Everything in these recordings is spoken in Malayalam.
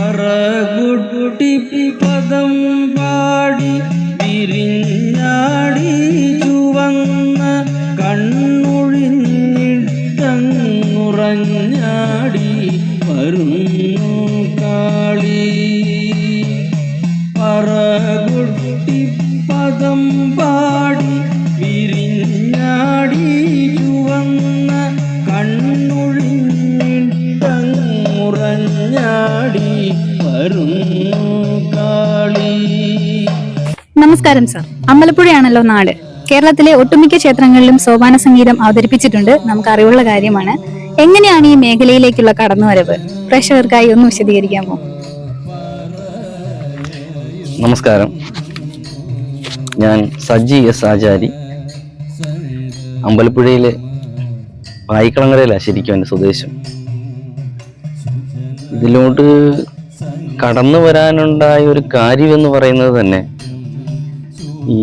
പറകുട്ടി പദം പാടി വിരിഞ്ഞാടി. നമസ്കാരം സർ. അമ്പലപ്പുഴയാണല്ലോ നാട്. കേരളത്തിലെ ഒട്ടുമിക്ക ക്ഷേത്രങ്ങളിലും സോപാന സംഗീതം അവതരിപ്പിച്ചിട്ടുണ്ട്. നമുക്ക് അറിവുള്ള കാര്യമാണ്. എങ്ങനെയാണ് ഈ മേഖലയിലേക്കുള്ള കടന്നുവരവ്? പ്രേക്ഷകർക്കായി ഒന്ന് വിശദീകരിക്കാമോ? നമസ്കാരം. ഞാൻ സജി എസ് ആചാരി. അമ്പലപ്പുഴയിലെ പായിക്കളങ്ങരയിലാണ് ശരിക്കും എന്റെ സ്വദേശം. ഇതിലോട്ട് കടന്നു വരാനുണ്ടായ ഒരു കാര്യമെന്ന് പറയുന്നത് തന്നെ ഈ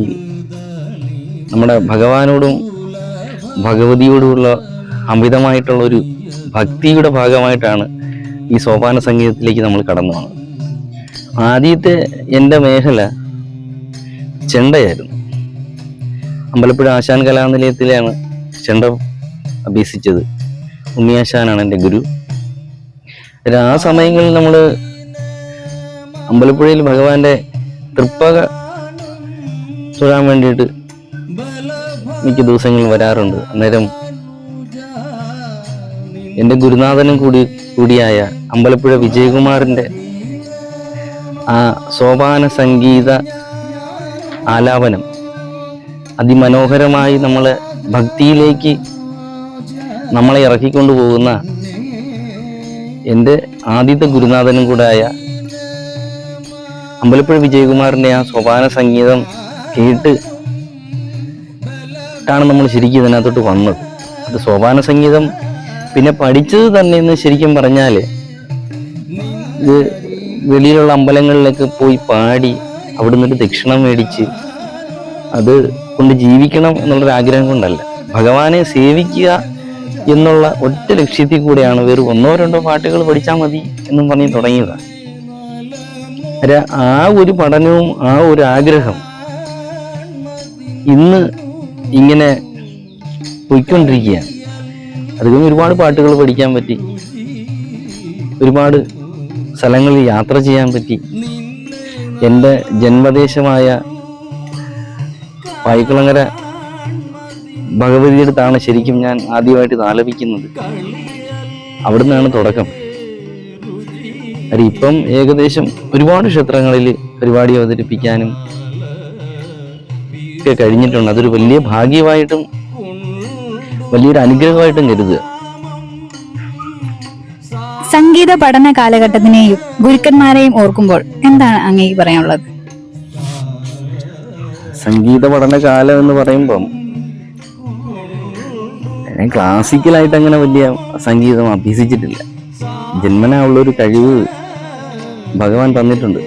നമ്മുടെ ഭഗവാനോടും ഭഗവതിയോടുമുള്ള അമിതമായിട്ടുള്ള ഒരു ഭക്തിയുടെ ഭാഗമായിട്ടാണ് ഈ സോപാന സംഗീതത്തിലേക്ക് നമ്മൾ കടന്നു വന്നത്. ആദ്യത്തെ എന്റെ മേഖല ചെണ്ടയായിരുന്നു. അമ്പലപ്പുഴ ആശാൻ കലാനിലയത്തിലാണ് ചെണ്ട അഭ്യസിച്ചത്. ഉണ്ണിയാശാനാണ് എന്റെ ഗുരു. ആ സമയങ്ങളിൽ നമ്മൾ അമ്പലപ്പുഴയിൽ ഭഗവാന്റെ തൃപ്പക തൊഴാൻ വേണ്ടിയിട്ട് മിക്ക ദിവസങ്ങളിൽ വരാറുണ്ട്. അന്നേരം എന്റെ ഗുരുനാഥനും കൂടി കൂടിയായ അമ്പലപ്പുഴ വിജയകുമാറിന്റെ ആ സോപാന സംഗീത ആലാപനം അതിമനോഹരമായി നമ്മളെ ഭക്തിയിലേക്ക് നമ്മളെ ഇറക്കിക്കൊണ്ടു പോകുന്ന എന്റെ ആദ്യത്തെ ഗുരുനാഥനും കൂടായ അമ്പലപ്പുഴ വിജയകുമാറിന്റെ ആ സോപാന സംഗീതം കേട്ട് ാണ് നമ്മൾ ശരിക്കും ഇതിനകത്തോട്ട് വന്നത്. അത് സോപാന സംഗീതം പിന്നെ പഠിച്ചത് തന്നെ എന്ന് ശരിക്കും പറഞ്ഞാൽ ഇത് വെളിയിലുള്ള അമ്പലങ്ങളിലൊക്കെ പോയി പാടി അവിടെ നിന്നൊരു ദക്ഷിണം മേടിച്ച് അത് കൊണ്ട് ജീവിക്കണം എന്നുള്ളൊരു ആഗ്രഹം കൊണ്ടല്ല. ഭഗവാനെ സേവിക്കുക എന്നുള്ള ഒറ്റ ലക്ഷ്യത്തിൽ കൂടെയാണ് വെറും ഒന്നോ രണ്ടോ പാട്ടുകൾ പഠിച്ചാൽ മതി എന്നും പറഞ്ഞ് തുടങ്ങിയതാണ്. ആ ഒരു പഠനവും ആ ഒരു ആഗ്രഹം ഇന്ന് ഇങ്ങനെ പോയിക്കൊണ്ടിരിക്കുകയാണ്. അതുകൊണ്ട് ഒരുപാട് പാട്ടുകൾ പഠിക്കാൻ പറ്റി. ഒരുപാട് സ്ഥലങ്ങളിൽ യാത്ര ചെയ്യാൻ പറ്റി. എന്റെ ജന്മദേശമായ പായിക്കുളങ്ങര ഭഗവതിയുടെ അടുത്താണ് ശരിക്കും ഞാൻ ആദ്യമായിട്ട് ആലപിക്കുന്നത്. അവിടുന്നാണ് തുടക്കം. അതിപ്പം ഏകദേശം ഒരുപാട് ക്ഷേത്രങ്ങളിൽ പരിപാടി അവതരിപ്പിക്കാനും ഒക്കെ കഴിഞ്ഞിട്ടുണ്ട്. അതൊരു വലിയ ഭാഗ്യമായിട്ടും വലിയൊരു അനുഗ്രഹമായിട്ടും കരുതുക. സംഗീത പഠന കാലഘട്ടത്തിനെയും ഗുരുക്കന്മാരെയും ഓർക്കുമ്പോൾ എന്താണ് അങ്ങേക്ക് പറയാനുള്ളത്? സംഗീത പഠന കാലം എന്ന് പറയുമ്പം ഞാൻ ക്ലാസിക്കലായിട്ട് അങ്ങനെ വലിയ സംഗീതം അഭ്യസിച്ചിട്ടില്ല. ജന്മനാ ഉള്ളൊരു കഴിവ് ഭഗവാൻ തന്നിട്ടുണ്ട്.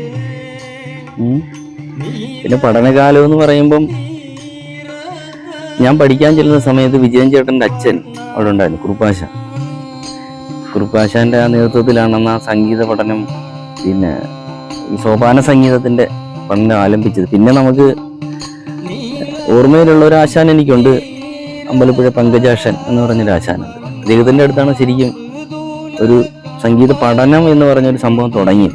പിന്നെ പഠനകാലം എന്ന് പറയുമ്പം ഞാൻ പഠിക്കാൻ ചെല്ലുന്ന സമയത്ത് വിജയൻ ചേട്ടന്റെ അച്ഛൻ അവിടെ ഉണ്ടായിരുന്നു കുറുപ്പാശ. കുറുപ്പാശാന്റെ ആ നേതൃത്വത്തിലാണ് അന്ന് ആ സംഗീത പഠനം പിന്നെ ഈ സോപാന സംഗീതത്തിന്റെ പഠനം ആലംബിച്ചത് പിന്നെ നമുക്ക് ഓർമ്മയിലുള്ള ഒരു ആശാൻ എനിക്കുണ്ട് അമ്പലപ്പുഴ പങ്കജാഷൻ എന്ന് പറഞ്ഞൊരു ആശാനുണ്ട് അദ്ദേഹത്തിന്റെ അടുത്താണ് ശരിക്കും ഒരു സംഗീത പഠനം എന്ന് പറഞ്ഞൊരു സംഭവം തുടങ്ങി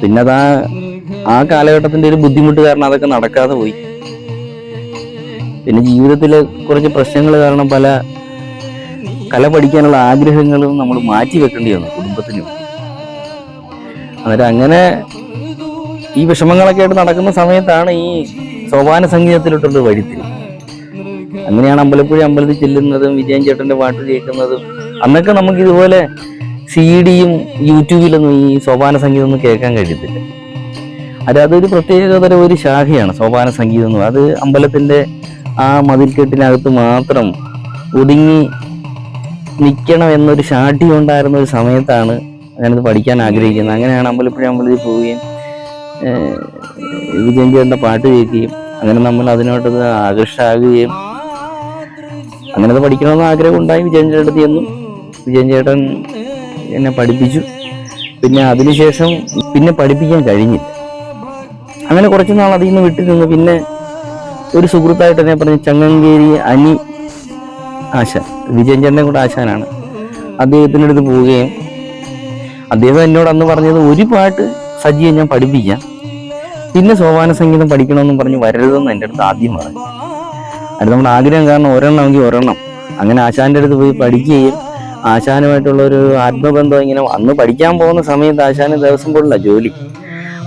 പിന്നെ അതാ ആ കാലഘട്ടത്തിന്റെ ഒരു ബുദ്ധിമുട്ട് കാരണം അതൊക്കെ നടക്കാതെ പോയി. പിന്നെ ജീവിതത്തിലെ കുറച്ച് പ്രശ്നങ്ങൾ കാരണം പല കല പഠിക്കാനുള്ള ആഗ്രഹങ്ങളും നമ്മൾ മാറ്റി വെക്കേണ്ടി വന്നു കുടുംബത്തിന് അന്നേരം അങ്ങനെ ഈ വിഷമങ്ങളൊക്കെ ആയിട്ട് നടക്കുന്ന സമയത്താണ് ഈ സോപാന സംഗീതത്തിലോട്ടുള്ള വഴിത്തിരി. അങ്ങനെയാണ് അമ്പലപ്പുഴ അമ്പലത്തിൽ ചെല്ലുന്നതും വിജയൻ ചേട്ടന്റെ പാട്ട് കേൾക്കുന്നതും. അന്നൊക്കെ നമുക്ക് ഇതുപോലെ സി ഡിയും യൂട്യൂബിലൊന്നും ഈ സോപാന സംഗീതം ഒന്നും കേൾക്കാൻ കഴിയത്തില്ല. അത് അതൊരു പ്രത്യേകതര ഒരു ശാഖയാണ് സോപാന സംഗീതം എന്ന് അത് അമ്പലത്തിന്റെ ആ മതിൽക്കെട്ടിനകത്ത് മാത്രം ഒതുങ്ങി നിൽക്കണം എന്നൊരു ഷാഠ്യം ഉണ്ടായിരുന്ന ഒരു സമയത്താണ് ഞാനത് പഠിക്കാൻ ആഗ്രഹിക്കുന്നത്. അങ്ങനെയാണ് അമ്പലപ്പുഴ അമ്പലത്തിൽ പോവുകയും വിജയൻ പാട്ട് കേൾക്കുകയും അങ്ങനെ നമ്മൾ അതിനോട്ടത് ആകർഷാകുകയും അങ്ങനെ അത് പഠിക്കണമെന്ന് ആഗ്രഹം ഉണ്ടായി വിജയൻ ചേട്ടത്തി എന്നും. വിജയൻ ചേട്ടൻ എന്നെ പഠിപ്പിച്ചു. പിന്നെ അതിനുശേഷം പിന്നെ പഠിപ്പിക്കാൻ കഴിഞ്ഞില്ല. അങ്ങനെ കുറച്ച് നാൾ അതിൽ നിന്ന് വിട്ടു നിന്ന് പിന്നെ ഒരു സുഹൃത്തായിട്ട് എന്നെ പറഞ്ഞു ചങ്ങങ്കേരി അനി ആശാൻ. വിജയൻ ചേട്ടനെ കൂടെ ആശാനാണ്. അദ്ദേഹത്തിന്റെ അടുത്ത് പോവുകയും അദ്ദേഹം എന്നോട് അന്ന് പറഞ്ഞത് ഒരു പാട്ട് സജിയെ ഞാൻ പഠിപ്പിക്കാം. പിന്നെ സോപാന സംഗീതം പഠിക്കണമെന്നും പറഞ്ഞ് വരരുതെന്ന് എന്റെ അടുത്ത് ആദ്യം പറഞ്ഞു. അത് നമ്മുടെ ആഗ്രഹം കാരണം ഒരെണ്ണമെങ്കിൽ ഒരെണ്ണം. അങ്ങനെ ആശാന്റെ അടുത്ത് പോയി പഠിക്കുകയും ആശാനുമായിട്ടുള്ള ഒരു ആത്മബന്ധം ഇങ്ങനെ അന്ന് പഠിക്കാൻ പോകുന്ന സമയത്ത് ആശാന് ദിവസം പോലുള്ള ജോലി.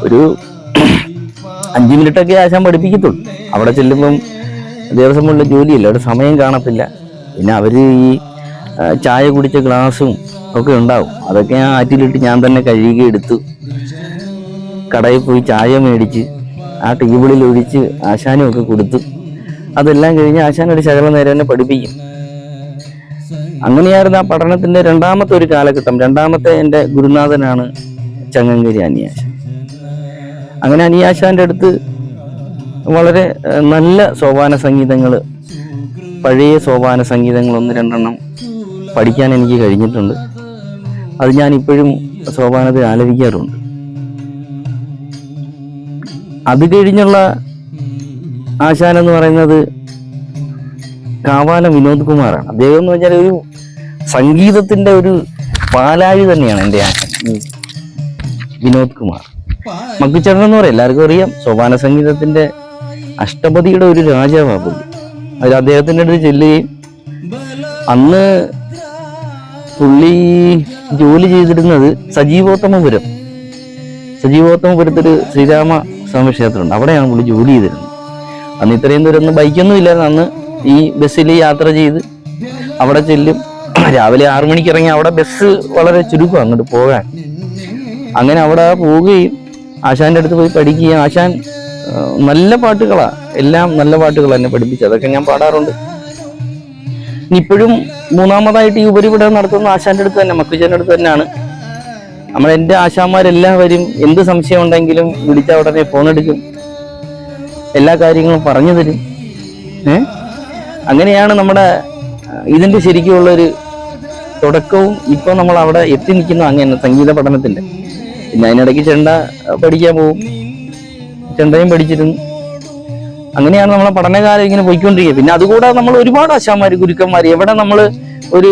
ഒരു അഞ്ച് മിനിറ്റൊക്കെ ആശാൻ പഠിപ്പിക്കത്തുള്ളൂ. അവിടെ ചെല്ലുമ്പം ദിവസം മുഴുവൻ ജോലിയില്ല? അവിടെ സമയം കാണത്തില്ല. പിന്നെ അവർ ഈ ചായ കുടിച്ച ഗ്ലാസും ഒക്കെ ഉണ്ടാവും. അതൊക്കെ ഞാൻ ആറ്റിലിട്ട് ഞാൻ തന്നെ കഴുകി എടുത്തു കടയിൽ പോയി ചായ മേടിച്ച് ആ ടേബിളിൽ ഒഴിച്ച് ആശാനും ഒക്കെ കൊടുത്തു അതെല്ലാം കഴിഞ്ഞ് ആശാൻ ഒരു ശകലം നേരം തന്നെ പഠിപ്പിക്കും. അങ്ങനെയായിരുന്നു ആ പഠനത്തിന്റെ രണ്ടാമത്തെ ഒരു കാലഘട്ടം. രണ്ടാമത്തെ എന്റെ ഗുരുനാഥനാണ് ചങ്ങങ്കരി അനിയാശാൻ. അങ്ങനെ അനിയാശാന്റെ അടുത്ത് വളരെ നല്ല സോപാന സംഗീതങ്ങൾ പഴയ സോപാന സംഗീതങ്ങൾ ഒന്ന് രണ്ടെണ്ണം പഠിക്കാൻ എനിക്ക് കഴിഞ്ഞിട്ടുണ്ട്. അത് ഞാൻ ഇപ്പോഴും സോപാനത്തിൽ ആലപിക്കാറുണ്ട്. അത് കഴിഞ്ഞുള്ള ആശാൻ എന്ന് പറയുന്നത് കാവാലം വിനോദ് കുമാറാണ്. അദ്ദേഹം എന്ന് വെച്ചാൽ ഒരു സംഗീതത്തിന്റെ ഒരു പാലാഴി തന്നെയാണ് എന്റെ ആശാൻ വിനോദ് കുമാർ. മക്കുച്ചേട്ടൻ എന്ന് പറയും. എല്ലാവർക്കും അറിയാം. സോപാന സംഗീതത്തിന്റെ അഷ്ടപതിയുടെ ഒരു രാജാവാണ് പുള്ളി. അതിൽ അദ്ദേഹത്തിന്റെ അടുത്ത് ചെല്ലുകയും അന്ന് പുള്ളി ജോലി ചെയ്തിരുന്നത് സജീവോത്തമപുരം. സജീവോത്തമപുരത്തൊരു ശ്രീരാമ സ്വാമി ക്ഷേത്രമുണ്ട് അവിടെയാണ് പുള്ളി ജോലി ചെയ്തിരുന്നത്. അന്ന് ഇത്രയും ദൂരം ബൈക്കൊന്നും ഇല്ലായിരുന്നു. അന്ന് ഈ ബസ്സിൽ യാത്ര ചെയ്ത് അവിടെ ചെല്ലും. രാവിലെ ആറു മണിക്ക് ഇറങ്ങി അവിടെ ബസ് വളരെ ചുരുക്കം അങ്ങോട്ട് പോകാൻ. അങ്ങനെ അവിടെ പോവുകയും ആശാന്റെ അടുത്ത് പോയി പഠിക്കുക. ആശാൻ നല്ല പാട്ടുകളാ. എല്ലാം നല്ല പാട്ടുകൾ എന്നെ പഠിപ്പിച്ചു. അതൊക്കെ ഞാൻ പാടാറുണ്ട്. ഇപ്പോഴും മൂന്നാമതായിട്ട് ഈ ഉപരിപഠനം നടത്തുന്ന ആശാന്റെ അടുത്ത് തന്നെ മക്കുജന്റെ അടുത്ത് തന്നെയാണ്. നമ്മൾ എന്റെ ആശാന്മാരെല്ലാവരും എന്ത് സംശയം ഉണ്ടെങ്കിലും വിളിച്ച ഉടനെ ഫോൺ എടുക്കും. എല്ലാ കാര്യങ്ങളും പറഞ്ഞു തരും. ഏ? അങ്ങനെയാണ് നമ്മുടെ ഇതിന്റെ ഒരു തുടക്കവും ഇപ്പോൾ നമ്മൾ അവിടെ എത്തി നിൽക്കുന്നു അങ്ങനെ സംഗീത പഠനത്തിന്റെ പിന്നെ അതിനിടയ്ക്ക് ചെണ്ട പഠിക്കാൻ പോകും ചെണ്ടയും പഠിച്ചിരുന്നു. അങ്ങനെയാണ് നമ്മളെ പഠനകാലം ഇങ്ങനെ പോയിക്കൊണ്ടിരിക്കുക. പിന്നെ അതുകൂടാതെ നമ്മൾ ഒരുപാട് ആശാന്മാർ ഗുരുക്കന്മാർ എവിടെ നമ്മൾ ഒരു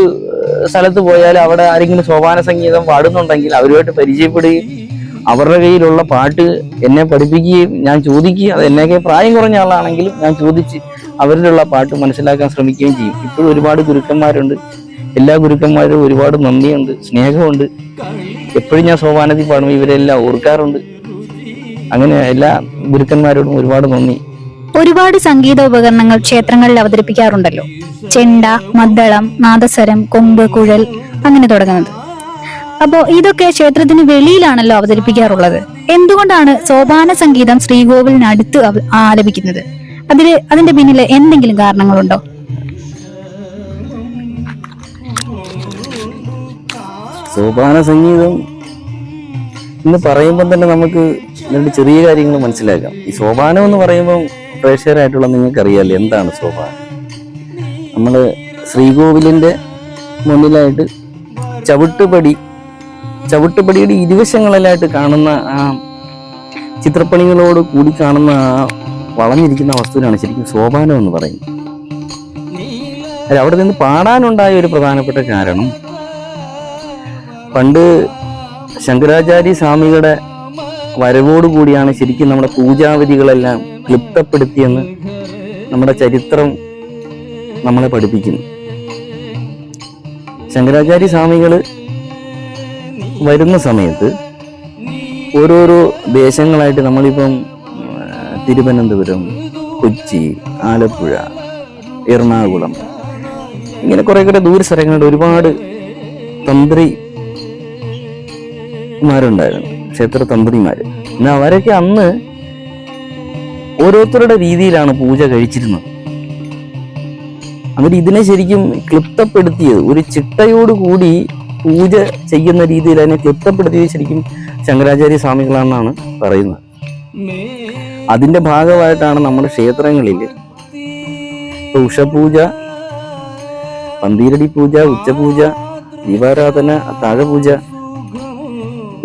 സ്ഥലത്ത് പോയാൽ അവിടെ ആരെങ്കിലും സോപാന സംഗീതം പാടുന്നുണ്ടെങ്കിൽ അവരുമായിട്ട് പരിചയപ്പെടുകയും അവരുടെ കയ്യിലുള്ള പാട്ട് എന്നെ പഠിപ്പിക്കുകയും ഞാൻ ചോദിക്കുകയും അത് എന്നൊക്കെ പ്രായം കുറഞ്ഞ ആളാണെങ്കിലും ഞാൻ ചോദിച്ച് അവരിലുള്ള പാട്ട് മനസ്സിലാക്കാൻ ശ്രമിക്കുകയും ചെയ്യും. ഇപ്പോഴും ഒരുപാട് ഗുരുക്കന്മാരുണ്ട്. എല്ലാ ഗുരുക്കന്മാരും ഒരുപാട് നന്ദിയുണ്ട് സ്നേഹമുണ്ട് എപ്പോഴും ഞാൻ സോപാനത്തിൽ പാടും ഇവരെല്ലാം ഓർക്കാറുണ്ട്. അങ്ങനെ എല്ലാ ഗുരുക്കന്മാരോടും ഒരുപാട് നന്ദി. ഒരുപാട് സംഗീത ഉപകരണങ്ങൾ ക്ഷേത്രങ്ങളിൽ അവതരിപ്പിക്കാറുണ്ടല്ലോ. ചെണ്ട മദ്ദളം നാദസ്വരം കൊമ്പ് കുഴൽ അങ്ങനെ തുടങ്ങുന്നത്. അപ്പോ ഇതൊക്കെ ക്ഷേത്രത്തിന് വെളിയിലാണല്ലോ അവതരിപ്പിക്കാറുള്ളത്. എന്തുകൊണ്ടാണ് സോപാന സംഗീതം ശ്രീകോവിലിനടുത്ത് ആലപിക്കുന്നത്? അതിൽ അതിന്റെ പിന്നിൽ എന്തെങ്കിലും കാരണങ്ങളുണ്ടോ? സോപാന സംഗീതം എന്ന് പറയുമ്പോൾ തന്നെ നമുക്ക് രണ്ട് ചെറിയ കാര്യങ്ങൾ മനസ്സിലാക്കാം. ഈ സോപാനം എന്ന് പറയുമ്പോൾ പ്രേക്ഷകരായിട്ടുള്ള നിങ്ങൾക്കറിയാമല്ലോ എന്താണ് സോപാനം. നമ്മൾ ശ്രീകോവിലിന്റെ മുന്നിലായിട്ട് ചവിട്ടുപടി ചവിട്ടുപടിയുടെ ഇരുവശങ്ങളിലായിട്ട് കാണുന്ന ആ ചിത്രപ്പണികളോട് കൂടി കാണുന്ന ആ വളഞ്ഞിരിക്കുന്ന വസ്തുവിനാണ് ശരിക്കും സോപാനം എന്ന് പറയുന്നത്. അവിടെ നിന്ന് പാടാനുണ്ടായ ഒരു പ്രധാനപ്പെട്ട കാരണം പണ്ട് ശങ്കരാചാര്യ സ്വാമികളുടെ വരവോട് കൂടിയാണ് ശരിക്കും നമ്മുടെ പൂജാവിധികളെല്ലാം ക്ലിപ്തപ്പെടുത്തിയെന്ന് നമ്മുടെ ചരിത്രം നമ്മളെ പഠിപ്പിക്കുന്നു. ശങ്കരാചാര്യ സ്വാമികൾ വരുന്ന സമയത്ത് ഓരോരോ ദേശങ്ങളായിട്ട് നമ്മളിപ്പം തിരുവനന്തപുരം കൊച്ചി ആലപ്പുഴ എറണാകുളം ഇങ്ങനെ കുറെ കുറെ ദൂര സ്ഥലങ്ങളുടെ ഒരുപാട് തന്ത്രി മാരുണ്ടായിരുന്നു ക്ഷേത്ര തമ്പതിമാർ എന്നാൽ അവരൊക്കെ അന്ന് ഓരോരുത്തരുടെ രീതിയിലാണ് പൂജ കഴിച്ചിരുന്നത്. അവർ ഇതിനെ ശരിക്കും ക്ലിപ്തപ്പെടുത്തിയത് ഒരു ചിട്ടയോട് കൂടി പൂജ ചെയ്യുന്ന രീതിയിൽ അതിനെ ക്ലിപ്തപ്പെടുത്തിയത് ശരിക്കും ശങ്കരാചാര്യ സ്വാമികളാണെന്നാണ് പറയുന്നത്. അതിന്റെ ഭാഗമായിട്ടാണ് നമ്മുടെ ക്ഷേത്രങ്ങളിൽ ഉഷപൂജ പന്തീരടി പൂജ ഉച്ചപൂജ ദീപാരാധന താഴപൂജ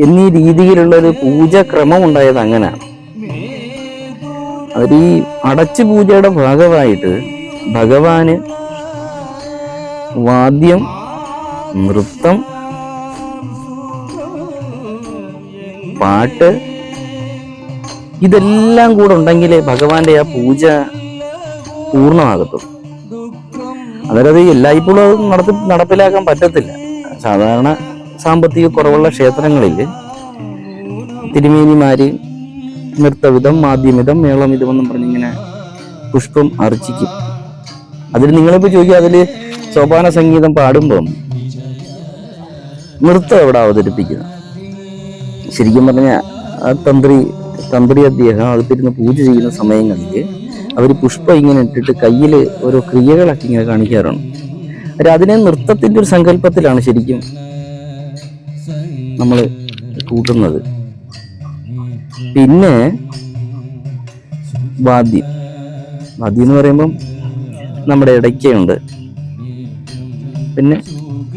എന്നീ രീതിയിലുള്ള ഒരു പൂജക്രമം ഉണ്ടായത് അങ്ങനെയാണ് ഈ അടച്ചു പൂജയുടെ ഭാഗമായിട്ട് ഭഗവാന് വാദ്യം നൃത്തം പാട്ട് ഇതെല്ലാം കൂടെ ഉണ്ടെങ്കിലേ ഭഗവാന്റെ ആ പൂജ പൂർണമാകത്തുള്ളൂ. അതായത് അത് എല്ലായ്പ്പോഴും നടത്തി നടപ്പിലാക്കാൻ പറ്റത്തില്ല. സാധാരണ സാമ്പത്തിക കുറവുള്ള ക്ഷേത്രങ്ങളിൽ തിരുമേനിമാര് നൃത്തവിധം മാധ്യമിതം മേളമിതം എന്നും പറഞ്ഞിങ്ങനെ പുഷ്പം അർച്ചിക്കും. അതിൽ നിങ്ങളിപ്പോൾ ചോദിക്കുക അതിൽ സോപാന സംഗീതം പാടുമ്പം നൃത്തം എവിടെ അവതരിപ്പിക്കുന്നത് ശരിക്കും പറഞ്ഞാൽ തന്ത്രി തന്ത്രി അദ്ദേഹം അകത്തിരുന്ന് പൂജ ചെയ്യുന്ന സമയങ്ങളിൽ അവർ പുഷ്പം ഇങ്ങനെ ഇട്ടിട്ട് കയ്യിൽ ഓരോ ക്രിയകളൊക്കെ ഇങ്ങനെ കാണിക്കാറുണ്ട്. അതിനെ നൃത്തത്തിന്റെ ഒരു സങ്കല്പത്തിലാണ് ശരിക്കും നമ്മൾ കൂട്ടുന്നത്. പിന്നെ വാദ്യം. വാദ്യം എന്ന് പറയുമ്പം നമ്മുടെ ഇടയ്ക്കുണ്ട്. പിന്നെ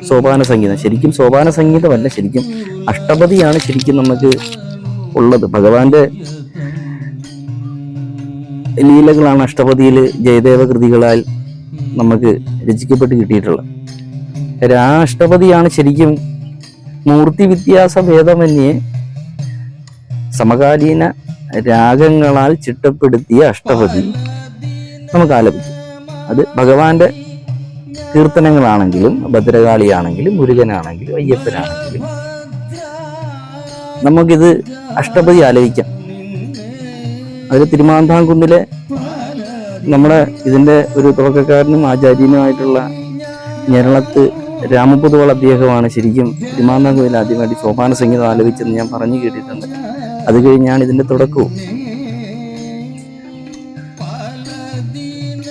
സോപാന സംഗീതം. ശരിക്കും സോപാന സംഗീതമല്ല ശരിക്കും അഷ്ടപതിയാണ് ശരിക്കും നമുക്ക് ഉള്ളത്. ഭഗവാന്റെ ലീലകളാണ് അഷ്ടപതിയിൽ ജയദേവ കൃതികളാൽ നമുക്ക് രചിക്കപ്പെട്ട് കിട്ടിയിട്ടുള്ളത്. രാഷ്ട്രപതിയാണ് ശരിക്കും മൂർത്തി വ്യത്യാസ ഭേദമന്യേ സമകാലീന രാഗങ്ങളാൽ ചിട്ടപ്പെടുത്തിയ അഷ്ടപതി നമുക്ക് ആലപിക്കും. അത് ഭഗവാന്റെ കീർത്തനങ്ങളാണെങ്കിലും ഭദ്രകാളിയാണെങ്കിലും മുരുകനാണെങ്കിലും അയ്യപ്പനാണെങ്കിലും നമുക്കിത് അഷ്ടപതി ആലപിക്കാം. അതിൽ തിരുമാന്താംകുന്നിലെ നമ്മുടെ ഇതിന്റെ ഒരു തുടക്കക്കാരനും ആചാര്യനുമായിട്ടുള്ള ഞരളത്ത് രാമപുതുവൾ അദ്ദേഹമാണ് ശരിക്കും തിരുമാന്താംകുന്നിൽ ആദ്യമായിട്ട് സോപാന സംഗീതം ആലോചിച്ചെന്ന് ഞാൻ പറഞ്ഞു കേട്ടിട്ടുണ്ട്. അത് കഴിഞ്ഞാണ് ഇതിന്റെ തുടക്കവും.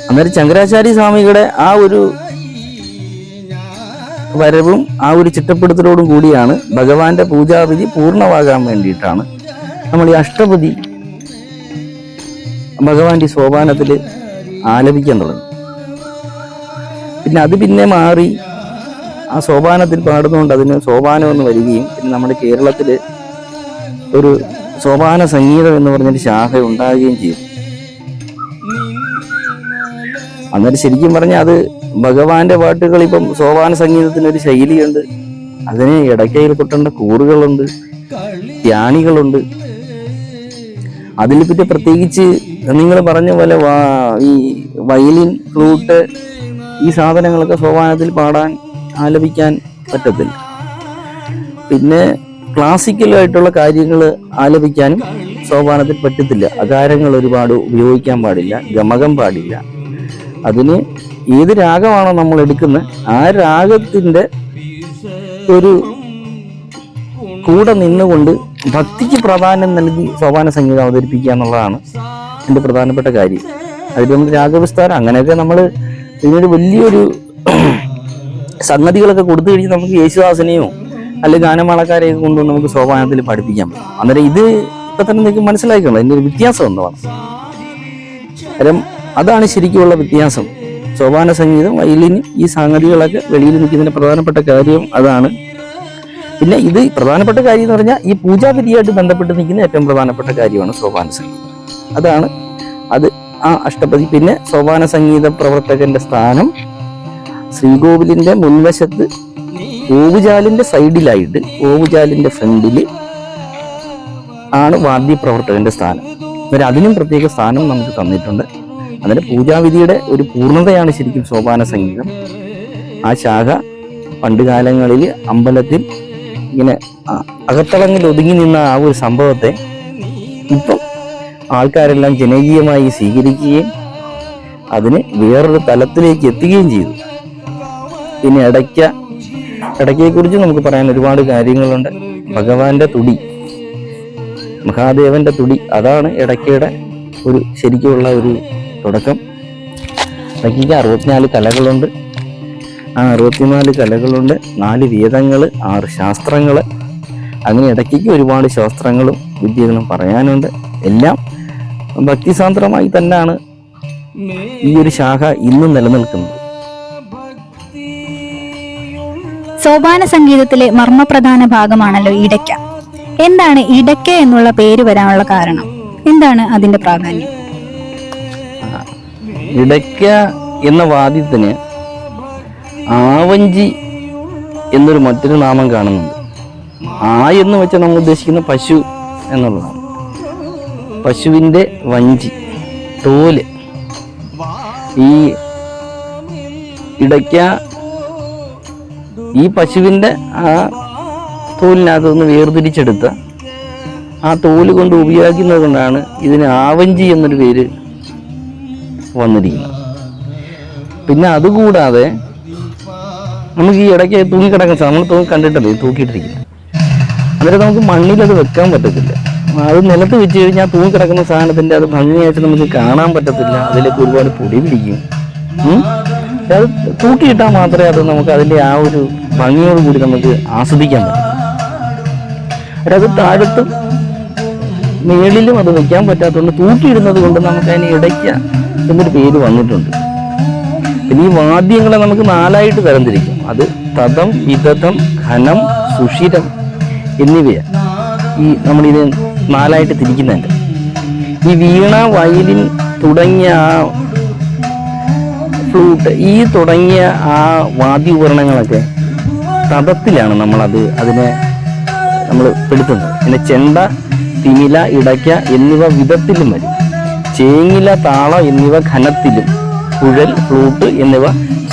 അന്നേരം ശങ്കരാചാര്യ സ്വാമികളുടെ ആ ഒരു വരവും ആ ഒരു ചിട്ടപ്പെടുത്തലോടും കൂടിയാണ് ഭഗവാന്റെ പൂജാവിധി പൂർണമാകാൻ വേണ്ടിയിട്ടാണ്. നമ്മൾ ഈ അഷ്ടപതി ഭഗവാന്റെ സോപാനത്തിൽ ആലപിക്കാൻ തുടങ്ങി. പിന്നെ അത് പിന്നെ മാറി ആ സോപാനത്തിൽ പാടുന്നതുകൊണ്ട് അതിന് സോപാനം എന്ന് വരികയും പിന്നെ നമ്മുടെ കേരളത്തിൽ ഒരു സോപാന സംഗീതം എന്ന് പറഞ്ഞൊരു ശാഖ ഉണ്ടാകുകയും ചെയ്യും. അന്നേരം ശരിക്കും പറഞ്ഞാൽ അത് ഭഗവാന്റെ പാട്ടുകൾ ഇപ്പം സോപാന സംഗീതത്തിനൊരു ശൈലിയുണ്ട്. അതിന് ഇടയ്ക്കയിൽ കൊട്ടേണ്ട കൂറുകളുണ്ട് ധ്യാനികളുണ്ട്. അതിൽ പിന്നെ പ്രത്യേകിച്ച് നിങ്ങൾ പറഞ്ഞ പോലെ ഈ വയലിൻ ഫ്ലൂട്ട് ഈ സാധനങ്ങളൊക്കെ സോപാനത്തിൽ പാടാൻ ആലപിക്കാൻ പറ്റത്തില്ല. പിന്നെ ക്ലാസിക്കലായിട്ടുള്ള കാര്യങ്ങൾ ആലപിക്കാനും സോപാനത്തിൽ പറ്റത്തില്ല. അകാരങ്ങൾ ഒരുപാട് ഉപയോഗിക്കാൻ പാടില്ല ഗമകം പാടില്ല. അതിന് ഏത് രാഗമാണോ നമ്മൾ എടുക്കുന്നത് ആ രാഗത്തിന്റെ ഒരു കൂടെ നിന്നുകൊണ്ട് ഭക്തിക്ക് പ്രാധാന്യം നൽകി സോപാന സംഗീതം അവതരിപ്പിക്കുക എന്നുള്ളതാണ് എന്റെ പ്രധാനപ്പെട്ട കാര്യം. അതിൽ നമുക്ക് രാഗവിസ്താരം അങ്ങനെയൊക്കെ നമ്മൾ ഇതിനൊരു വലിയൊരു സംഗതികളൊക്കെ കൊടുത്തു കഴിഞ്ഞാൽ നമുക്ക് യേശുദാസനെയോ അല്ലെങ്കിൽ ഗാനമേളക്കാരെയൊക്കെ കൊണ്ടുവന്ന് നമുക്ക് സോപാനത്തിൽ പഠിപ്പിക്കാം. അന്നേരം ഇത് ഇപ്പൊ തന്നെ നിങ്ങൾക്ക് മനസ്സിലാക്കണം അതിന്റെ ഒരു വ്യത്യാസം എന്താണ് കാര്യം അതാണ് ശരിക്കുമുള്ള വ്യത്യാസം. സോപാന സംഗീതം വയലിന് ഈ സംഗതികളൊക്കെ വെളിയിൽ നിൽക്കുന്നതിന്റെ പ്രധാനപ്പെട്ട കാര്യം അതാണ്. പിന്നെ ഇത് പ്രധാനപ്പെട്ട കാര്യം എന്ന് പറഞ്ഞാൽ ഈ പൂജാവിധിയായിട്ട് ബന്ധപ്പെട്ട് നിൽക്കുന്ന ഏറ്റവും പ്രധാനപ്പെട്ട കാര്യമാണ് സോപാന സംഗീതം. അതാണ് അത് ആ അഷ്ടപതി പിന്നെ സോപാന സംഗീത പ്രവർത്തകന്റെ സ്ഥാനം ശ്രീകോവിലിന്റെ മുൻവശത്ത് ഓവുചാലിന്റെ സൈഡിലായിട്ട് ഓവുചാലിന്റെ ഫ്രണ്ടിൽ ആണ് വാദ്യ പ്രവർത്തകന്റെ സ്ഥാനം. അന്നേരം അതിനും പ്രത്യേക സ്ഥാനം നമുക്ക് തന്നിട്ടുണ്ട്. അന്നേരം പൂജാവിധിയുടെ ഒരു പൂർണതയാണ് ശരിക്കും സോപാന സംഗീതം. ആ ശാഖ പണ്ട് കാലങ്ങളിൽ അമ്പലത്തിൽ ഇങ്ങനെ അകത്തളങ്ങിൽ ഒതുങ്ങി നിന്ന ആ ഒരു സംഭവത്തെ ഇപ്പം ആൾക്കാരെല്ലാം ജനകീയമായി സ്വീകരിക്കുകയും അതിന് വേറൊരു തലത്തിലേക്ക് എത്തുകയും ചെയ്തു. പിന്നെ ഇടയ്ക്ക ഇടയ്ക്കയെക്കുറിച്ച് നമുക്ക് പറയാൻ ഒരുപാട് കാര്യങ്ങളുണ്ട്. ഭഗവാന്റെ തുടി മഹാദേവന്റെ തുടി അതാണ് ഇടയ്ക്കയുടെ ഒരു ശരിക്കുമുള്ള ഒരു തുടക്കം. ഇടയ്ക്ക് അറുപത്തിനാല് കലകളുണ്ട്. ആ അറുപത്തിനാല് കലകളുണ്ട്. നാല് വേദങ്ങൾ ആറ് ശാസ്ത്രങ്ങൾ അങ്ങനെ ഇടയ്ക്ക് ഒരുപാട് ശാസ്ത്രങ്ങളും വിദ്യകളും പറയാനുണ്ട്. എല്ലാം ഭക്തിസാന്ദ്രമായി തന്നെയാണ് ഈ ഒരു ശാഖ ഇന്നും നിലനിൽക്കുന്നത്. സോപാന സംഗീതത്തിലെ മർമ്മപ്രധാന ഭാഗമാണല്ലോ ഇടയ്ക്ക. എന്താണ് ഇടയ്ക്ക എന്നുള്ള പേര് വരാനുള്ള കാരണം? എന്താണ് അതിന്റെ പ്രാധാന്യം? ഇടയ്ക്ക എന്ന വാദ്യത്തിന് ആവഞ്ചി എന്നൊരു മറ്റൊരു നാമം കാണുന്നുണ്ട്. ആ എന്ന് വെച്ചാൽ നമ്മൾ ഉദ്ദേശിക്കുന്ന പശു എന്നുള്ളതാണ്. പശുവിന്റെ വഞ്ചി തോൽ. ഈ ഇടയ്ക്ക ഈ പശുവിന്റെ ആ തോലിനകത്ത് നിന്ന് വേർതിരിച്ചെടുത്ത ആ തോൽ കൊണ്ട് ഉപയോഗിക്കുന്നത് കൊണ്ടാണ് ഇതിന് ആവഞ്ചി എന്നൊരു പേര് വന്നിരിക്കുന്നത്. പിന്നെ അതുകൂടാതെ നമുക്ക് ഈ ഇടയ്ക്ക് തൂങ്ങിക്കിടക്കാൻ നമ്മൾ തൂങ്ങി കണ്ടിട്ടല്ലേ? തൂക്കിയിട്ടിരിക്കുന്നത്. അന്നേരം നമുക്ക് മണ്ണിൽ അത് വെക്കാൻ പറ്റത്തില്ല. അത് നിലത്ത് വെച്ച് കഴിഞ്ഞാൽ തൂങ്ങിക്കിടക്കുന്ന സാധനത്തിന്റെ അത് ഭംഗിയായിട്ട് നമുക്ക് കാണാൻ പറ്റത്തില്ല. അതിലേക്ക് ഒരുപാട് പൊടി പിടിക്കും. അത് തൂക്കിയിട്ടാൽ മാത്രമേ അത് നമുക്ക് അതിന്റെ ആ ഒരു ഭംഗിയോട് കൂടി നമുക്ക് ആസ്വദിക്കാൻ പറ്റും. അത് താഴത്തും മേളിലും അത് വെക്കാൻ പറ്റാത്തതുകൊണ്ട് തൂക്കിയിടുന്നത് കൊണ്ട് നമുക്ക് അതിന് ഇടയ്ക്ക എന്നൊരു പേര് വന്നിട്ടുണ്ട്. പിന്നെ ഈ വാദ്യങ്ങളെ നമുക്ക് നാലായിട്ട് തരംതിരിക്കും. അത് തതം വിതതം ഘനം സുഷിരം എന്നിവയാണ് ഈ നമ്മളിത് നാലായിട്ട് തിരിക്കുന്നുണ്ട് ഈ വീണ വയലിൻ തുടങ്ങിയ ആ ഫ്ലൂട്ട് ഈ തുടങ്ങിയ ആ വാദ്യ ഉപകരണങ്ങളൊക്കെ തതത്തിലാണ് നമ്മളത് അതിനെ നമ്മൾ പെടുത്തുന്നത്. പിന്നെ ചെണ്ട തിമില ഇടയ്ക്ക എന്നിവ വിധത്തിലും വരും. ചേങ്ങില താള എന്നിവ ഘനത്തിലും കുഴൽ ഫ്ലൂട്ട് എന്നിവ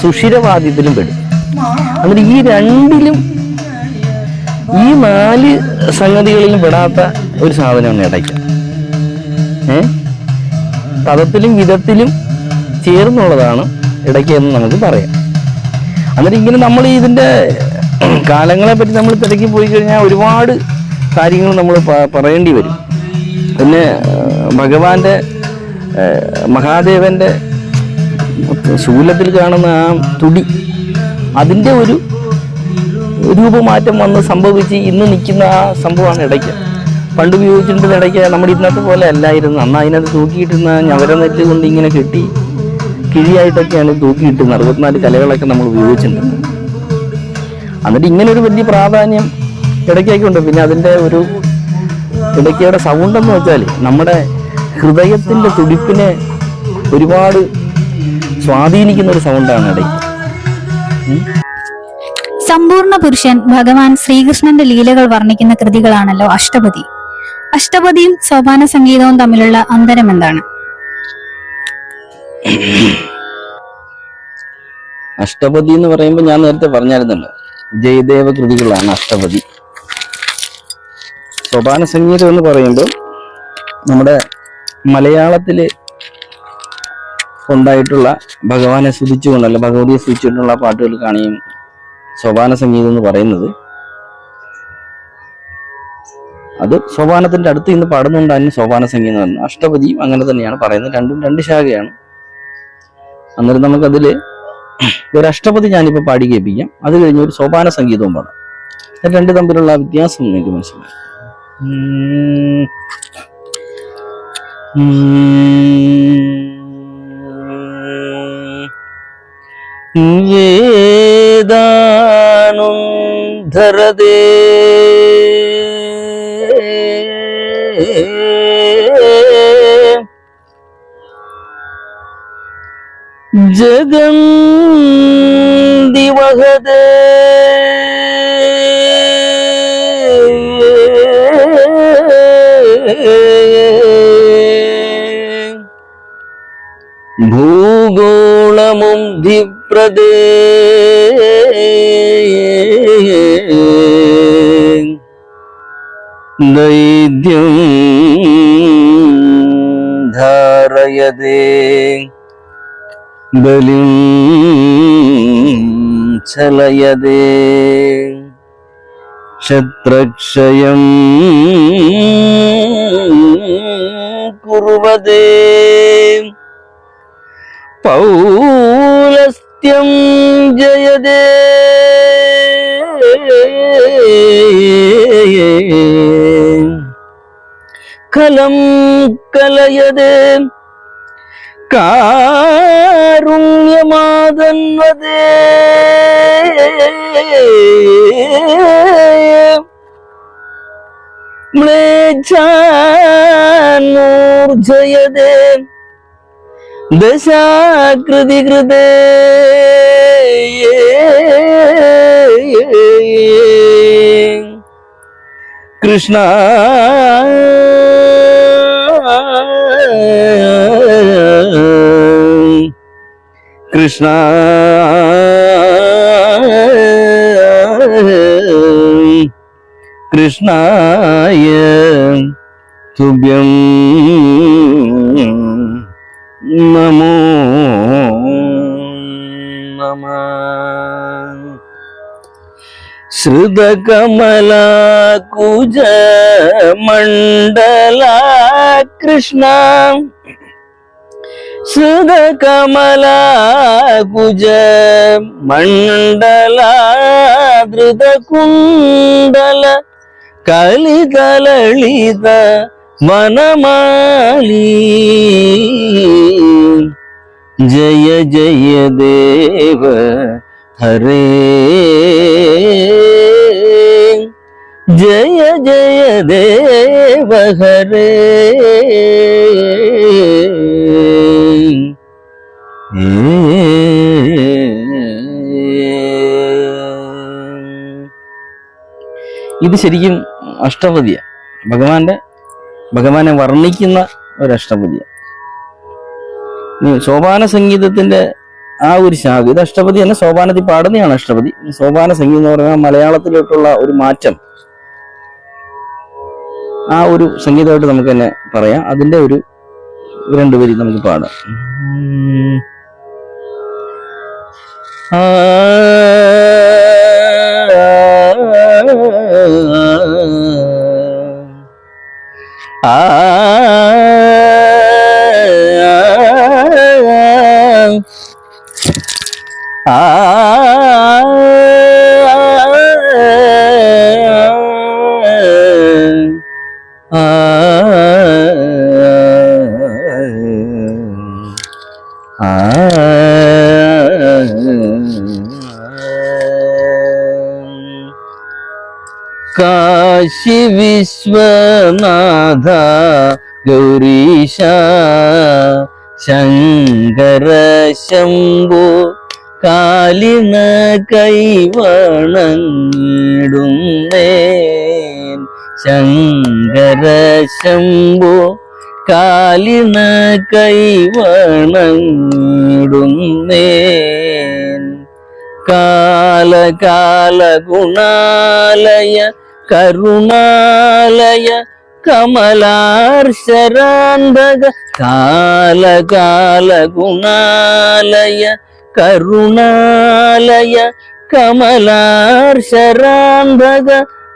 സുഷിരവാദ്യത്തിലും പെടും. എന്നിട്ട് ഈ രണ്ടിലും ഈ നാല് സംഗതികളിലും പെടാത്ത ഒരു സാധനമാണ് ഇടയ്ക്ക. ഏ? തതത്തിലും വിധത്തിലും ചേർന്നുള്ളതാണ് ഇടയ്ക്ക എന്ന് നമുക്ക് പറയാം. അന്നേരം ഇങ്ങനെ നമ്മൾ ഇതിന്റെ കാലങ്ങളെ പറ്റി നമ്മൾ തിരക്കി പോയി കഴിഞ്ഞാൽ ഒരുപാട് കാര്യങ്ങൾ നമ്മൾ പറയേണ്ടി വരും. പിന്നെ ഭഗവാന്റെ മഹാദേവന്റെ ശൂലത്തിൽ കാണുന്ന ആ തുടി അതിന്റെ ഒരു രൂപമാറ്റം വന്ന് സംഭവിച്ച് ഇന്ന് നിൽക്കുന്ന ആ സംഭവമാണ് ഇടയ്ക്ക്. പണ്ട് ഉപയോഗിച്ചിട്ടുണ്ട് ഇടയ്ക്ക് നമ്മുടെ ഇന്നത്തെ പോലെ അല്ലായിരുന്നു. അന്ന് അതിനകത്ത് തൂക്കിയിട്ടിരുന്ന ഞവരനെറ്റ് കൊണ്ട് ഇങ്ങനെ കെട്ടി കിഴിയായിട്ടൊക്കെയാണ് തൂക്കിയിട്ടുന്നത് അറുപത്തിനാല് കലകളൊക്കെ നമ്മൾ ഉപയോഗിച്ചിട്ടുണ്ട്. എന്നിട്ട് ഇങ്ങനെ ഒരു വലിയ പ്രാധാന്യം ഇടയ്ക്കൊക്കെ ഉണ്ട്. പിന്നെ അതിന്റെ ഒരു ഇടയ്ക്കയുടെ സൗണ്ട് എന്ന് വെച്ചാൽ നമ്മുടെ ഹൃദയത്തിന്റെ തുടിപ്പിനെ ഒരുപാട് സ്വാധീനിക്കുന്ന ഒരു സൗണ്ടാണ് ഇടയ്ക്ക്. സമ്പൂർണ പുരുഷൻ ഭഗവാൻ ശ്രീകൃഷ്ണന്റെ ലീലകൾ വർണിക്കുന്ന കൃതികളാണല്ലോ അഷ്ടപതി. അഷ്ടപതിയും സോപാന സംഗീതവും തമ്മിലുള്ള അന്തരം എന്താണ്? അഷ്ടപതി എന്ന് പറയുമ്പോൾ ഞാൻ നേരത്തെ പറഞ്ഞായിരുന്നല്ലോ. ജയദേവ കൃതികളാണ് അഷ്ടപതി. സോപാന സംഗീതം എന്ന് പറയുമ്പോൾ നമ്മുടെ മലയാളത്തിൽ ഉണ്ടായിട്ടുള്ള ഭഗവാനെ സ്തുതിച്ചുകൊണ്ടല്ല ഭഗവതിയെ സ്തുതിച്ചുകൊണ്ടുള്ള പാട്ടുകൾ കാണുകയും സോപാന സംഗീതം എന്ന് പറയുന്നത്. അത് സോപാനത്തിന്റെ അടുത്ത് ഇന്ന് പാടുന്നുണ്ട് സോപാന സംഗീതം എന്ന്. അഷ്ടപതിയും അങ്ങനെ തന്നെയാണ് പറയുന്നത്. രണ്ടും രണ്ട് ശാഖയാണ്. അന്നേരം നമുക്കതിൽ ഒരു അഷ്ടപതി ഞാനിപ്പോൾ പാടി കേൾപ്പിക്കാം. അത് കഴിഞ്ഞ് ഒരു സോപാന സംഗീതവും പാടാം. രണ്ട് തമ്മിലുള്ള വ്യത്യാസം എനിക്ക് മനസ്സിലായി. വേദാനും ധരതേ ജഗം ദിവഹദേ ഭൂഗോളമും ധിപ്രദേ ദൈദ്യം ധാരയതേ. ബലിം ചലയതേ ക്ഷത്രക്ഷയം കുറുവതേ. പൗലസ്ത്യം ജയതേ. കലം കലയതേ. കാരുണ്യമാതന്വതേ മ്ലേച്ഛാനൂർജയതേ ദശാകൃതി കൃതേ കൃഷ്ണ കൃഷ്ണ. കൃഷ്ണായ തുഭ്യം നമോ നമ. ശ്രുതകമലകുജ മണ്ഡല കൃഷ്ണ. సుధ కమలాకుజ మండలాదృత కుండల కలితలళిత వనమాలి. జయ జయ దేవ హరే. జయ జయ దేవ హరే. ഇത് ശരിക്കും അഷ്ടപതിയാണ് ഭഗവാന്റെ ഭഗവാനെ വർണിക്കുന്ന ഒരു അഷ്ടപതിയാണ് സോപാന സംഗീതത്തിന്റെ ആ ഒരു ശാഖ ഇത് അഷ്ടപതി തന്നെ സോപാനത്തിൽ പാടുന്നതാണ് അഷ്ടപതി. സോപാന സംഗീതം എന്ന് പറഞ്ഞാൽ മലയാളത്തിലോട്ടുള്ള ഒരു മാറ്റം. ആ ഒരു സംഗീതമായിട്ട് നമുക്ക് തന്നെ പറയാം. അതിന്റെ ഒരു രണ്ട് വരി നമുക്ക് പാടാം. ആ കാശി വിശ്വനാഥ ഗൗരീശ ശങ്കര ശംഭു കാലിന കൈവണങ്ങിടുന്നേ ശങ്കര ശംഭു കാലിന കൈവണങ്ങിടുന്നേ കാല കാല ഗുണാലയ கருணாலய கமலார் சராந்தக கால கால குணாலய கருணாலய கமலார் சராந்தக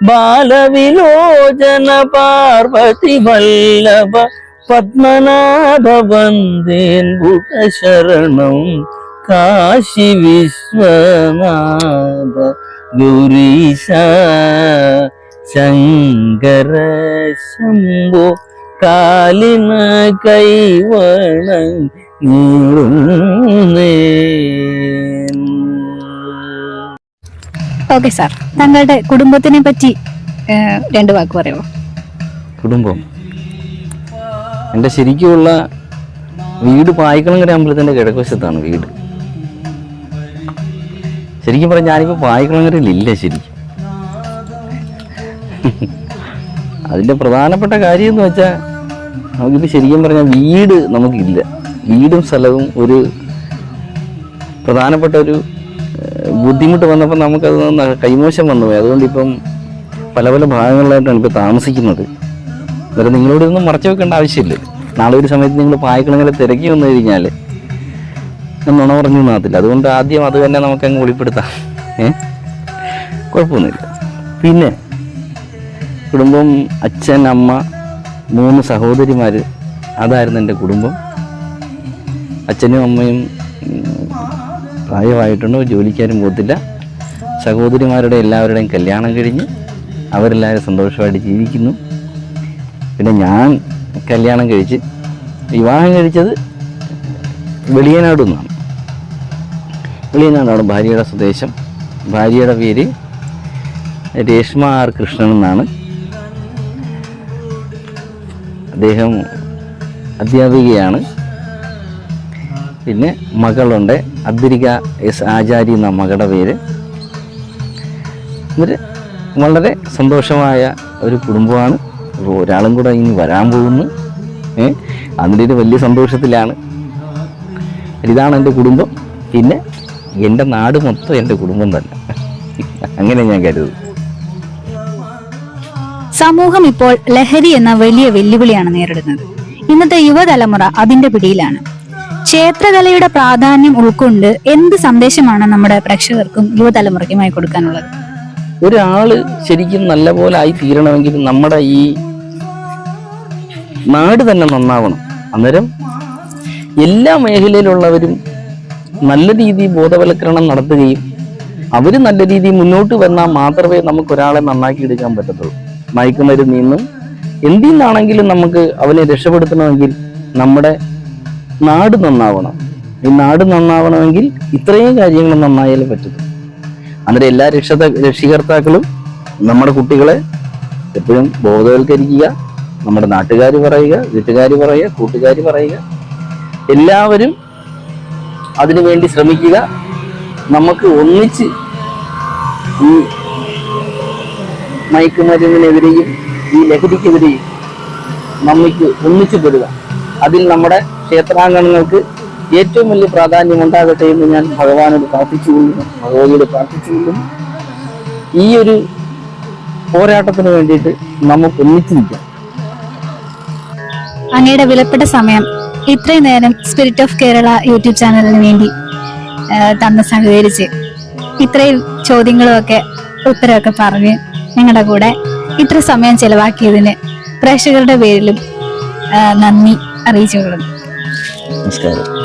பாலவிலோஜன பார்வதி வல்லப பத்மநாத வந்தேன் புக சரணம் காஷி விஸ்வநாத குரிசா ശങ്കര ശംഭോ കാലിന കൈവണ ഓക്കെ സാർ താങ്കളുടെ കുടുംബത്തിനെ പറ്റി രണ്ട് വാക്ക് പറയുമോ? കുടുംബം. എന്റെ ശരിക്കുമുള്ള വീട് പായിക്കളങ്കര അമ്പലത്തിന്റെ കിഴക്കുവശത്താണ് വീട്. ശരിക്കും പറഞ്ഞാൽ ഞാനിപ്പോൾ പായിക്കളങ്കരയിലില്ല ശരിക്കും. അതിന്റെ പ്രധാനപ്പെട്ട കാര്യം എന്ന് വെച്ചാൽ നമുക്കിപ്പോൾ ശരിക്കും പറഞ്ഞാൽ വീട് നമുക്കില്ല. വീടും സ്ഥലവും ഒരു പ്രധാനപ്പെട്ട ഒരു ബുദ്ധിമുട്ട് വന്നപ്പോൾ നമുക്കത് കൈമോശം വന്നു പോയി. അതുകൊണ്ട് ഇപ്പം പല പല ഭാഗങ്ങളിലായിട്ടാണ് ഇപ്പോൾ താമസിക്കുന്നത്. വേറെ നിങ്ങളോട് ഇതൊന്നും മറച്ചു വെക്കേണ്ട ആവശ്യമില്ല. നാളെ ഒരു സമയത്ത് നിങ്ങൾ പായ്ക്കളങ്ങനെ തിരക്കി വന്നു കഴിഞ്ഞാൽ നുണ പറഞ്ഞു നാത്തില്ല അതുകൊണ്ട് ആദ്യം അത് തന്നെ നമുക്കങ്ങ് വെളിപ്പെടുത്താം. ഏ കുഴപ്പമൊന്നുമില്ല. പിന്നെ കുടുംബം അച്ഛൻ അമ്മ മൂന്ന് സഹോദരിമാർ അതായിരുന്നു എന്റെ കുടുംബം. അച്ഛനും അമ്മയും പ്രായമായിട്ടുണ്ടോ? ജോലിക്കാരും പോകത്തില്ല. സഹോദരിമാരുടെ എല്ലാവരുടെയും കല്യാണം കഴിഞ്ഞ് അവരെല്ലാവരും സന്തോഷമായിട്ട് ജീവിക്കുന്നു. പിന്നെ ഞാൻ കല്യാണം കഴിച്ച് വിവാഹം കഴിച്ചത് വെളിയനാട് നിന്നാണ് വെളിയനാടാണ് ഭാര്യയുടെ സ്വദേശം. ഭാര്യയുടെ പേര് രേഷ്മ ആർ കൃഷ്ണൻ എന്നാണ്. അദ്ദേഹം അധ്യാപികയാണ്. പിന്നെ മകളുണ്ട് അബ്ദുരിക എസ് ആചാരി എന്ന മകളുടെ പേര്. എന്നിട്ട് വളരെ സന്തോഷമായ ഒരു കുടുംബമാണ്. ഒരാളും കൂടെ ഇനി വരാൻ പോകുന്നു. ഏഹ് അതിന്റെ ഒരു വലിയ സന്തോഷത്തിലാണ്. ഇതാണ് എന്റെ കുടുംബം. പിന്നെ എന്റെ നാട് മൊത്തം എന്റെ കുടുംബം തന്നെ. അങ്ങനെ ഞാൻ കരുതുന്നു. സമൂഹം ഇപ്പോൾ ലഹരി എന്ന വലിയ വെല്ലുവിളിയാണ് നേരിടുന്നത്. ഇന്നത്തെ യുവതലമുറ അതിന്റെ പിടിയിലാണ്. ക്ഷേത്രകലയുടെ പ്രാധാന്യം ഉൾക്കൊണ്ട് എന്ത് സന്ദേശമാണ് നമ്മുടെ പ്രേക്ഷകർക്കും യുവതലമുറയ്ക്കുമായി കൊടുക്കാനുള്ളത്? ഒരാൾ ശരിക്കും നല്ല പോലെ ആയി തീരണമെങ്കിൽ നമ്മുടെ ഈ നാട് തന്നെ നന്നാവണം. അന്നേരം എല്ലാ മേഖലയിലുള്ളവരും നല്ല രീതിയിൽ ബോധവൽക്കരണം നടത്തുകയും അവർ നല്ല രീതിയിൽ മുന്നോട്ട് വന്നാൽ മാത്രമേ നമുക്ക് ഒരാളെ നന്നാക്കി എടുക്കാൻ പറ്റത്തുള്ളൂ. മയക്കുമരുന്നിൽ നിന്നും എന്തിൽ നിന്നാണെങ്കിലും നമുക്ക് അവനെ രക്ഷപ്പെടുത്തണമെങ്കിൽ നമ്മുടെ നാട് നന്നാവണം. ഈ നാട് നന്നാവണമെങ്കിൽ ഇത്രയും കാര്യങ്ങൾ നന്നായാലേ പറ്റും അന്നേരം എല്ലാ രക്ഷത രക്ഷകർത്താക്കളും നമ്മുടെ കുട്ടികളെ എപ്പോഴും ബോധവൽക്കരിക്കുക നമ്മുടെ നാട്ടുകാർ പറയുക വീട്ടുകാർ പറയുക കൂട്ടുകാർ പറയുക. എല്ലാവരും അതിനുവേണ്ടി ശ്രമിക്കുക. നമുക്ക് ഒന്നിച്ച് ഈ മയക്കുമരുന്നിനെതിരെയും ഈ ലഹരിക്കെതിരെയും നമുക്ക് ഒന്നിച്ചു പെടുക. അതിൽ നമ്മുടെ ക്ഷേത്രാംഗണങ്ങൾക്ക് ഏറ്റവും വലിയ പ്രാധാന്യം ഉണ്ടാകട്ടെ എന്ന് ഞാൻ ഭഗവാനോട് പ്രാർത്ഥിച്ചുകൊള്ളുന്നു. ഭഗവതിയോട് പ്രാർത്ഥിച്ചുകൊള്ളുന്നു. ഈ ഒരു പോരാട്ടത്തിന് വേണ്ടിയിട്ട് നമുക്ക് ഒന്നിച്ചു നിൽക്കാം അങ്ങയുടെ വിലപ്പെട്ട സമയം ഇത്രയും നേരം സ്പിരിറ്റ് ഓഫ് കേരള യൂട്യൂബ് ചാനലിന് വേണ്ടി തന്നെ സഹകരിച്ച് ഇത്രയും ചോദ്യങ്ങളും ഒക്കെ ഉത്തരവൊക്കെ പറഞ്ഞ് നിങ്ങളുടെ കൂടെ ഇത്ര സമയം ചെലവാക്കിയതിന് പ്രേക്ഷകരുടെ പേരിലും നന്ദി നന്ദി അറിയിച്ചുകൊള്ളുന്നു. നമസ്കാരം.